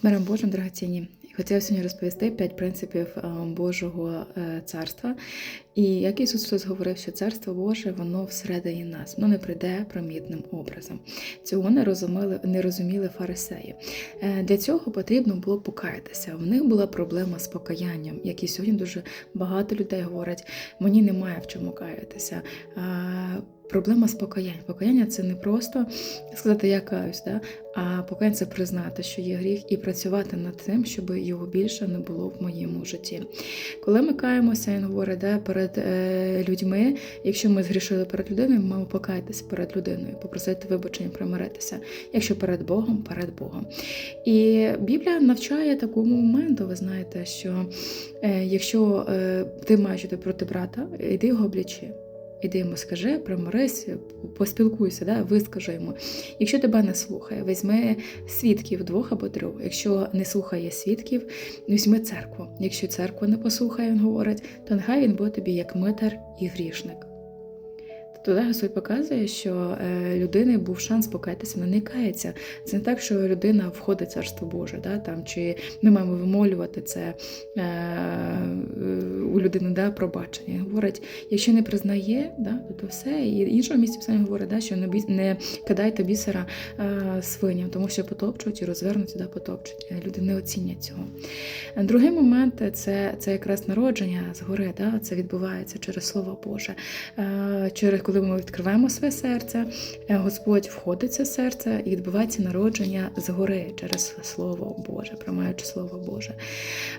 З миром Божим, дорогоцінні. Хотіла сьогодні розповісти п'ять принципів е, Божого е, царства. І як Ісус Христос говорив, що царство Боже, воно всередині нас, воно не прийде промітним образом. Цього не розуміли, не розуміли фарисеї. Е, Для цього потрібно було покаятися. В них була проблема з покаянням, як і сьогодні дуже багато людей говорять: мені немає в чому каятися. Проблема з покаянням. Покаяння це не просто сказати я каюсь, да? а покаяння це признати, що є гріх, і працювати над тим, щоб його більше не було в моєму житті. Коли ми каємося, він говорить, да, перед е, людьми, якщо ми згрішили перед людиною, ми маємо покаятися перед людиною, попросити вибачення, примиритися. Якщо перед Богом, перед Богом. І Біблія навчає такому моменту, ви знаєте, що е, якщо е, ти маєш іти проти брата, йди його облічи. Іди йому скажи, примирись, поспілкуйся, да, вискажи йому. Якщо тебе не слухає, візьми свідків двох або трьох. Якщо не слухає свідків, візьми церкву. Якщо церква не послухає, він говорить, то нехай він буде тобі як митар і грішник. Туди Господь показує, що е, людини був шанс покаятися, вона не кається. Це не так, що людина входить в царство Боже, да, там, чи ми маємо вимолювати це е, у людини да, пробачення. Говорить, якщо не признає, да, то, все. І іншого місця писання говорить, да, що не, кидайте бісера е, свиням, тому що потопчуть і розвернуть, да, потопчуть. Е, Люди не оцінять цього. Е, Другий момент це, це якраз народження згори, да, це відбувається через Слово Боже. Е, Через коли ми відкриваємо своє серце, е, Господь входить в це серце і відбувається народження згори через Слово Боже, приймаючи Слово Боже.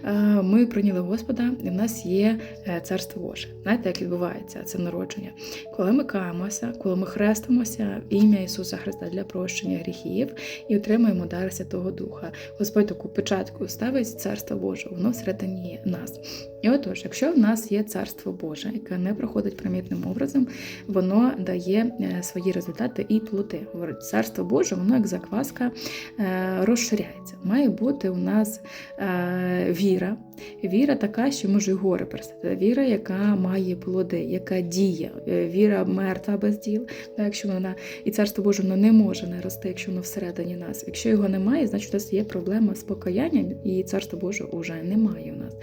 Е, Ми прийняли Господа, і в нас є е, Царство Боже. Знаєте, як відбувається це народження? Коли ми каємося, коли ми хрестимося в ім'я Ісуса Христа для прощення гріхів і отримуємо дар Святого Духа. Господь таку печатку ставить Царство Боже, воно всередині нас. І отож, якщо в нас є Царство Боже, яке не проходить примітним образом, воно дає е, свої результати і плоти. Царство Боже, воно як закваска е, розширяється. Має бути у нас е, віра. Віра така, що може гори перестати. Віра, яка має плоди, яка діє. Е, Віра мертва без діл. Та, якщо вона і царство Боже воно не може не рости, якщо воно всередині нас. Якщо його немає, значить у нас є проблема з покаянням, і царство Боже вже немає у нас.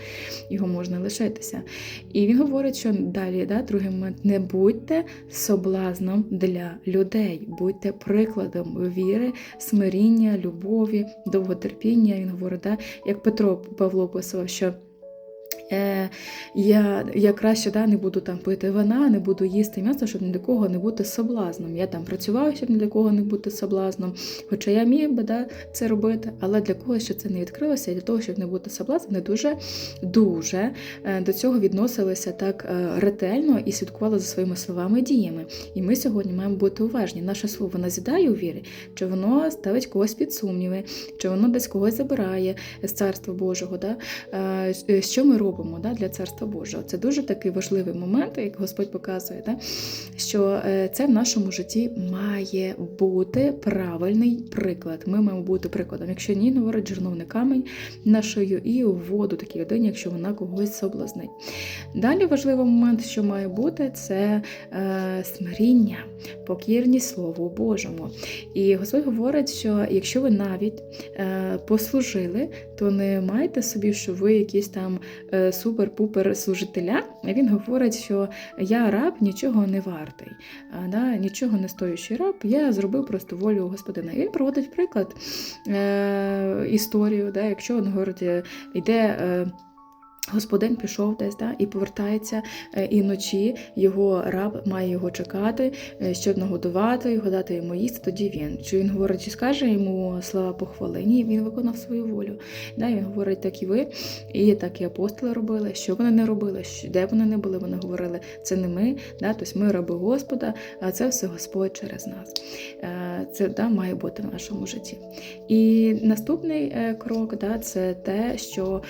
Його можна лишитися. І він говорить, що далі, да, другий момент, не будьте соблазном для людей, будьте прикладом віри, смиріння, любові, довготерпіння. Він говорить, да, як Петро Павло писав, що. Е, я, я краще да, не буду там пити вина, не буду їсти м'ясо, щоб ні для кого не бути соблазном. Я там працював, щоб ні для кого не бути соблазном. Хоча я міг би да, це робити, але для когось, що це не відкрилося, для того, щоб не бути соблазном, не дуже дуже е, до цього відносилися так е, ретельно і слідкували за своїми словами і діями. І ми сьогодні маємо бути уважні. Наше слово назідає у вірі, чи воно ставить когось під сумніви, чи воно десь когось забирає з царства Божого. Да? Е, Що ми робимо да, для царства Божого? Це дуже такий важливий момент, як Господь показує, да? Що е, це в нашому житті має бути правильний приклад. Ми маємо бути прикладом. Якщо ні, говорить жерновний камінь на шию і у воду такій людині, якщо вона когось соблазнить. Далі важливий момент, що має бути, це е, смиріння, покірність Слову Божому. І Господь говорить, що якщо ви навіть е, послужили, то не майте собі, що ви якісь там е, супер-пупер служителя. Він говорить, що я раб нічого не вартий, да, нічого не стоючий раб, я зробив просто волю Господина. І він проводить приклад е, історію, да, якщо він говорить, е, йде. Е, Господин пішов десь да, і повертається е, і вночі його раб має його чекати, е, щоб нагодувати його, дати йому їсти. Тоді він. Чи він говорить, чи скаже йому слова похвали? Ні, він виконав свою волю. Да, він говорить, так і ви, і так і апостоли робили. Що вони не робили, де вони не були, вони говорили, це не ми, да, тобто ми раби Господа, а це все Господь через нас. Е, Це да, має бути в нашому житті. І наступний крок да, це те, що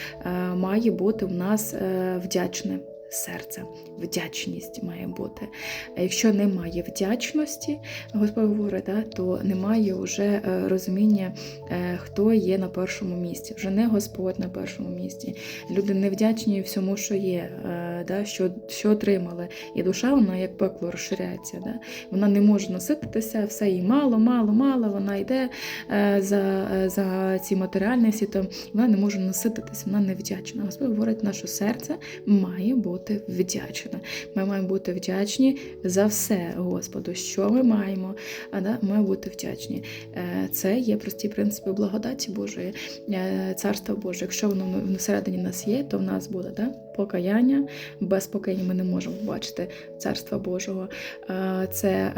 має бути нас е, вдячне серця. Вдячність має бути. А якщо немає вдячності, Господь говорить, да, то немає вже е, розуміння, е, хто є на першому місці. Вже не Господь на першому місці. Люди невдячні всьому, що є, е, да, що, що отримали. І душа, вона як пекло розширяється. Да? Вона не може насититися, все їй мало, мало, мало. Вона йде за, за ці матеріальні всі, то вона не може насититися, вона не вдячна. Господь говорить, наше серце має бути вдячне. Ми маємо бути вдячні за все, Господу, що ми маємо, а да, маємо бути вдячні. Е, Це є прості принципи благодаті Божої, е, царства Боже. Якщо воно всередині нас є, то в нас буде да, покаяння. Без покаяння ми не можемо бачити царства Божого. Е, Це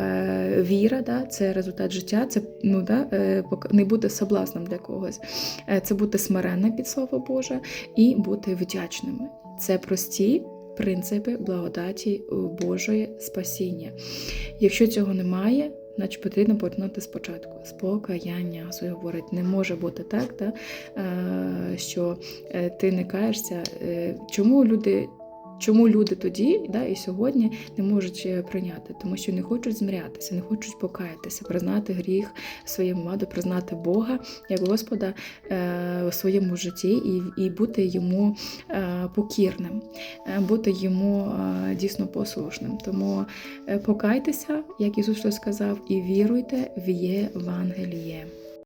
віра, да, це результат життя, це ну, да, не бути соблазном для когось. Це бути смиренним під Слово Боже і бути вдячними. Це прості принципи благодаті е, Божої спасіння. Якщо цього немає, значить потрібно починати спочатку. З покаяння. Господь говорить, не може бути так, да, е, що е, ти не каєшся. Чому люди? Чому люди тоді да, і сьогодні не можуть е, прийняти? Тому що не хочуть змирятися, не хочуть покаятися, признати гріх своєму ваду, признати Бога як Господа е, у своєму житті і, і бути йому е, покірним, е, бути йому е, дійсно послушним. Тому е, покайтеся, як Ісус сказав, і віруйте в Євангеліє.